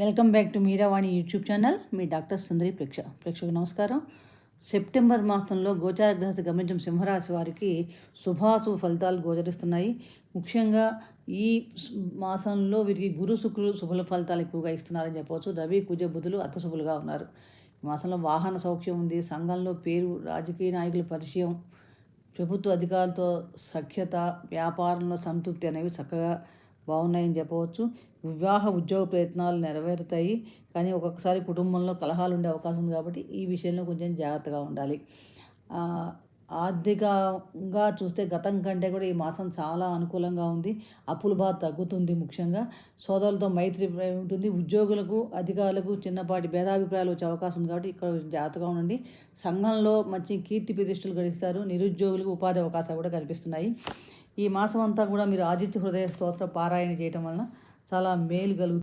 Welcome back to Meeravani YouTube channel. Me doctor Sundari ప్రేక్ష ప్రేక్షకు నమస్కారం. సెప్టెంబర్ మాసంలో గోచార గ్రహస్థ గమనించిన సింహరాశి వారికి శుభాశుభ ఫలితాలు గోచరిస్తున్నాయి. ముఖ్యంగా ఈ మాసంలో వీరికి గురు శుక్రులు శుభ ఫలితాలు ఎక్కువగా ఇస్తున్నారని చెప్పవచ్చు. రవి కుజ బుధులు అతశుభువుగా ఉన్నారు. ఈ మాసంలో వాహన సౌఖ్యం ఉంది. సంఘంలో పేరు రాజకీయ నాయకుల పరిచయం ప్రభుత్వ అధికారులతో సఖ్యత వ్యాపారంలో సంతృప్తి అనేవి చక్కగా బాగున్నాయని చెప్పవచ్చు. వివాహ ఉద్యోగ ప్రయత్నాలు నెరవేరుతాయి. కానీ ఒక్కొక్కసారి కుటుంబంలో కలహాలు ఉండే అవకాశం ఉంది కాబట్టి ఈ విషయంలో కొంచెం జాగ్రత్తగా ఉండాలి. ఆర్థికంగా చూస్తే గతం కంటే కూడా ఈ మాసం చాలా అనుకూలంగా ఉంది. అప్పుల బాధ తగ్గుతుంది ముఖ్యంగా. సోదరులతో మైత్రి ఉంటుంది. ఉద్యోగులకు అధికారులకు చిన్నపాటి భేదాభిప్రాయాలు వచ్చే అవకాశం ఉంది కాబట్టి ఇక్కడ జాగ్రత్తగా ఉండండి. సంఘంలో మంచి కీర్తి ప్రతిష్టలు గడిస్తారు. నిరుద్యోగులకు ఉపాధి అవకాశాలు కూడా కనిపిస్తున్నాయి ఈ మాసం అంతా కూడా మీరు ఆదిత్య హృదయ స్తోత్ర పారాయణ చేయటం వలన చాలా మేలు కలుగుతుంది